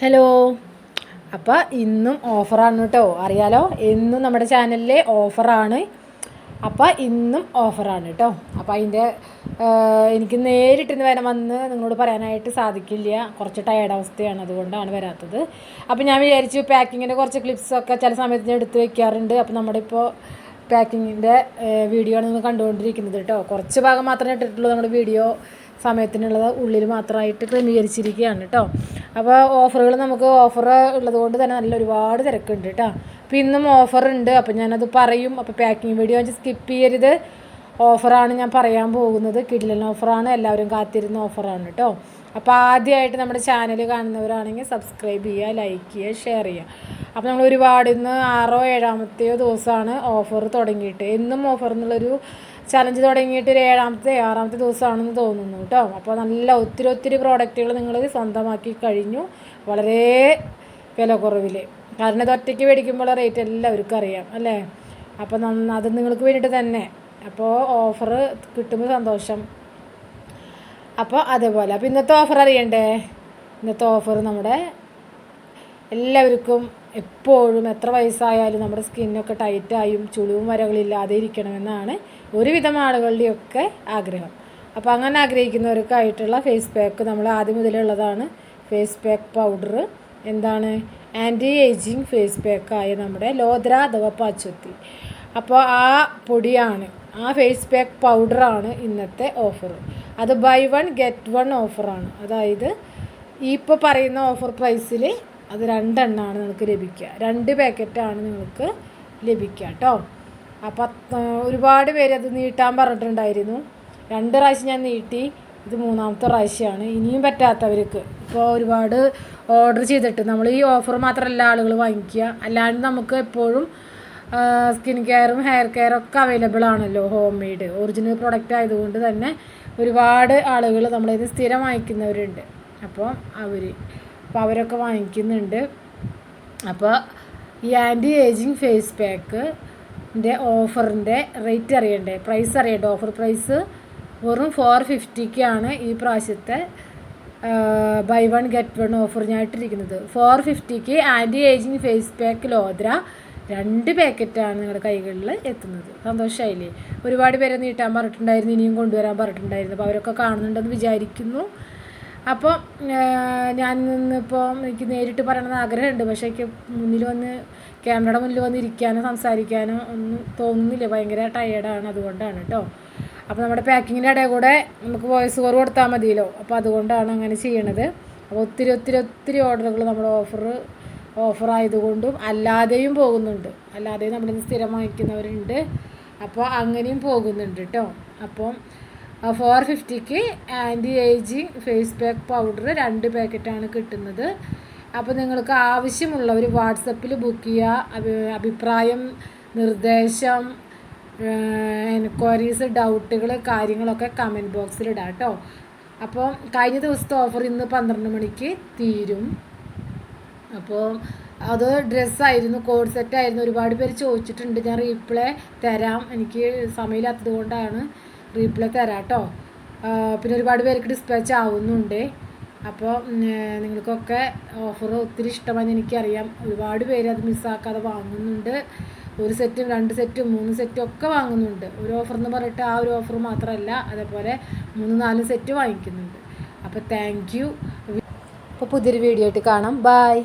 Hello അപ്പോൾ ഇന്നും ഓഫറാണ് കേട്ടോ അറിയാലോ? എന്നും നമ്മുടെ ചാനലിലെ ഓഫറാണ് അപ്പോൾ ഇന്നും ഓഫറാണ് കേട്ടോ അപ്പോൾ അതിന്റെ എനിക്ക് നേരിട്ടിന്ന് വരാൻ വന്ന് നിങ്ങളോട് പറയാനായിട്ട് സാധിക്കില്ല. കുറച്ച് ടയേർഡ് അവസ്ഥയാണ് അതുകൊണ്ടാണ് വരാത്തത്. അപ്പോൾ ഞാൻ വിചാരിച്ചു പാക്കിങ്ങിന്റെ കുറച്ച് ക്ലിപ്സൊക്കെ ചില സമയത്ത് ഞാൻ എടുത്ത് വെക്കാറുണ്ട്. അപ്പോൾ നമ്മുടെ ഇപ്പോൾ പാക്കിങ്ങിന്റെ വീഡിയോ ആണ് നിങ്ങൾ കണ്ടുകൊണ്ടിരിക്കുന്നത് കേട്ടോ കുറച്ച് ഭാഗം മാത്രമേ ഇട്ടിട്ടുള്ളൂ. നമ്മുടെ വീഡിയോ സമയത്തിനുള്ളത് ഉള്ളിൽ മാത്രമായിട്ട് ക്രമീകരിച്ചിരിക്കുകയാണ് കേട്ടോ അപ്പോൾ ഓഫറുകൾ നമുക്ക് ഓഫർ ഉള്ളത് കൊണ്ട് തന്നെ നല്ല ഒരുപാട് തിരക്കുണ്ട് കേട്ടോ അപ്പോൾ ഇന്നും ഓഫറുണ്ട് അപ്പോൾ ഞാനത് പറയും. അപ്പോൾ പാക്കിംഗ് വീഡിയോ വെച്ച് സ്കിപ്പ് ചെയ്യരുത്. ഓഫറാണ് ഞാൻ പറയാൻ പോകുന്നത്. കിഡിലൻ ഓഫറാണ് എല്ലാവരും കാത്തിരുന്ന ഓഫറാണ് കേട്ടോ അപ്പോൾ ആദ്യമായിട്ട് നമ്മുടെ ചാനൽ കാണുന്നവരാണെങ്കിൽ സബ്സ്ക്രൈബ് ചെയ്യുക ലൈക്ക് ചെയ്യുക ഷെയർ ചെയ്യുക. അപ്പോൾ നമ്മൾ ഒരുപാട് ഇന്ന് ആറോ ഏഴാമത്തെയോ ദിവസമാണ് ഓഫർ തുടങ്ങിയിട്ട്. എന്നും ഓഫർ എന്നുള്ളൊരു ചലഞ്ച് തുടങ്ങിയിട്ട് ഒരു ഏഴാമത്തെ ആറാമത്തെ ദിവസമാണെന്ന് തോന്നുന്നു കേട്ടോ. അപ്പോൾ നല്ല ഒത്തിരി ഒത്തിരി പ്രോഡക്റ്റുകൾ നിങ്ങൾ സ്വന്തമാക്കി കഴിഞ്ഞു. വളരെ വില കുറവിൽ കാരണം ഇത് ഒറ്റയ്ക്ക് മേടിക്കുമ്പോൾ റേറ്റ് എല്ലാവർക്കും അറിയാം അല്ലേ? അപ്പോൾ അത് നിങ്ങൾക്ക് വേണ്ടിയിട്ട് തന്നെ. അപ്പോൾ ഓഫർ കിട്ടുമ്പോൾ സന്തോഷം. അപ്പോൾ അതേപോലെ. അപ്പോൾ ഇന്നത്തെ ഓഫർ അറിയണ്ടേ? ഇന്നത്തെ ഓഫർ നമ്മുടെ എല്ലാവർക്കും എപ്പോഴും എത്ര വയസ്സായാലും നമ്മുടെ സ്കിന്നൊക്കെ ടൈറ്റായും ചുളിവും വരകളില്ലാതെ ഇരിക്കണമെന്നാണ് ഒരുവിധം ആളുകളുടെയൊക്കെ ആഗ്രഹം. അപ്പോൾ അങ്ങനെ ആഗ്രഹിക്കുന്നവർക്കായിട്ടുള്ള ഫേസ് പാക്ക് നമ്മൾ ആദ്യം മുതലുള്ളതാണ് ഫേസ് പാക്ക് പൗഡർ എന്താണ്? ആന്റി ഏജിങ് ഫേസ് പാക്കായ നമ്മുടെ ലോദ്ര അഥവാ പാച്ചുത്തി അപ്പോൾ ആ പൊടിയാണ് ആ ഫേസ് പാക്ക് പൗഡറാണ് ഇന്നത്തെ ഓഫർ അത് ബൈ വൺ ഗെറ്റ് വൺ ഓഫറാണ് അതായത് ഈ ഇപ്പോൾ പറയുന്ന ഓഫർ പ്രൈസിൽ അത് രണ്ടെണ്ണമാണ് നിങ്ങൾക്ക് ലഭിക്കുക. രണ്ട് പാക്കറ്റാണ് നിങ്ങൾക്ക് ലഭിക്കുക കേട്ടോ. അപ്പം ഒരുപാട് പേര് അത് നീട്ടാൻ പറഞ്ഞിട്ടുണ്ടായിരുന്നു. രണ്ട് പ്രാവശ്യം ഞാൻ നീട്ടി. ഇത് മൂന്നാമത്തെ പ്രാവശ്യമാണ്. ഇനിയും പറ്റാത്തവർക്ക് ഇപ്പോൾ ഒരുപാട് ഓർഡർ ചെയ്തിട്ട് നമ്മൾ ഈ ഓഫർ മാത്രമല്ല ആളുകൾ വാങ്ങിക്കുക. അല്ലാണ്ട് നമുക്ക് എപ്പോഴും സ്കിൻ കെയറും ഹെയർ കെയറും ഒക്കെ അവൈലബിൾ ആണല്ലോ ഹോം മെയ്ഡ് ഒറിജിനൽ പ്രൊഡക്റ്റ് ആയതുകൊണ്ട് തന്നെ ഒരുപാട് ആളുകൾ നമ്മളിത് സ്ഥിരം വാങ്ങിക്കുന്നവരുണ്ട്. അപ്പോൾ അവർ അപ്പോൾ അവരൊക്കെ വാങ്ങിക്കുന്നുണ്ട്. അപ്പോൾ ഈ ആന്റി ഏജിങ് ഫേസ് പാക്ക് ന്റെ ഓഫറിന്റെ റേറ്റ് അറിയണ്ടേ? പ്രൈസ് അറിയണ്ടേ? ഓഫർ പ്രൈസ് വെറും ഫോർ ഫിഫ്റ്റിക്കാണ് ഈ പ്രാവശ്യത്തെ buy one get one offer ഞായിട്ടിരിക്കുന്നത് four ഫിഫ്റ്റിക്ക് anti ageing face pack Lodhra രണ്ട് പാക്കറ്റാണ് നിങ്ങളുടെ കൈകളിൽ എത്തുന്നത്. സന്തോഷമായില്ലേ ഒരുപാട് പേരെ നീട്ടാൻ പറഞ്ഞിട്ടുണ്ടായിരുന്നു ഇനിയും കൊണ്ടുവരാൻ പറഞ്ഞിട്ടുണ്ടായിരുന്നു. അപ്പോൾ അവരൊക്കെ കാണുന്നുണ്ടെന്ന് വിചാരിക്കുന്നു. അപ്പോൾ ഞാൻ ഇന്നിപ്പോൾ എനിക്ക് നേരിട്ട് പറയണമെന്ന് ആഗ്രഹമുണ്ട്. പക്ഷേ എനിക്ക് മുന്നിൽ വന്ന് ക്യാമറയുടെ മുന്നിൽ വന്ന് ഇരിക്കാനോ സംസാരിക്കാനോ ഒന്നും തോന്നുന്നില്ല. ഭയങ്കര ടയേർഡാണ് അതുകൊണ്ടാണ് കേട്ടോ അപ്പോൾ നമ്മുടെ പാക്കിങ്ങിന്റെ ഇടയിൽ കൂടെ നമുക്ക് വോയിസ് കോർ കൊടുത്താൽ മതിയല്ലോ. അപ്പോൾ അതുകൊണ്ടാണ് അങ്ങനെ ചെയ്യണത്. അപ്പോൾ ഒത്തിരി ഒത്തിരി ഒത്തിരി ഓർഡറുകൾ നമ്മുടെ ഓഫർ ഓഫർ ആയതുകൊണ്ടും അല്ലാതെയും പോകുന്നുണ്ട്. അല്ലാതെയും നമ്മളിന്ന് സ്ഥിരം വാങ്ങിക്കുന്നവരുണ്ട്. അപ്പോൾ അങ്ങനെയും പോകുന്നുണ്ട് കേട്ടോ അപ്പം four ഫിഫ്റ്റിക്ക് anti ageing face pack powder രണ്ട് പാക്കറ്റാണ് കിട്ടുന്നത്. അപ്പോൾ നിങ്ങൾക്ക് ആവശ്യമുള്ളവർ വാട്സപ്പിൽ ബുക്ക് ചെയ്യുക അഭിപ്രായം നിർദ്ദേശം എൻക്വയറീസ് ഡൗട്ടുകൾ കാര്യങ്ങളൊക്കെ കമന്റ് ബോക്സിൽ ഇടാം കേട്ടോ അപ്പോൾ കഴിഞ്ഞ ദിവസത്തെ ഓഫർ ഇന്ന് പന്ത്രണ്ട് മണിക്ക് തീരും. അപ്പോൾ അത് ഡ്രസ്സായിരുന്നു കോഡ് സെറ്റായിരുന്നു ഒരുപാട് പേര് ചോദിച്ചിട്ടുണ്ട്. ഞാൻ റീപ്ലേ തരാം. എനിക്ക് സമയമില്ലാത്തത് കൊണ്ടാണ്. റീപ്ലൈ തരാം കേട്ടോ പിന്നെ ഒരുപാട് പേർക്ക് ഡിസ്പാച്ച് ആവുന്നുണ്ട്. അപ്പോൾ നിങ്ങൾക്കൊക്കെ ഓഫർ ഒത്തിരി ഇഷ്ടമാണെന്ന് എനിക്കറിയാം. ഒരുപാട് പേര് അത് മിസ്സാക്കാതെ വാങ്ങുന്നുണ്ട്. ഒരു സെറ്റും രണ്ട് സെറ്റും മൂന്ന് സെറ്റും ഒക്കെ വാങ്ങുന്നുണ്ട്. ഒരു ഓഫർ എന്ന് പറഞ്ഞിട്ട് ആ ഒരു ഓഫർ മാത്രമല്ല അതേപോലെ മൂന്ന് നാല് സെറ്റ് വാങ്ങിക്കുന്നുണ്ട്. അപ്പോൾ താങ്ക് യു അപ്പോൾ പുതിയൊരു വീഡിയോ ആയിട്ട് കാണാം. ബായ്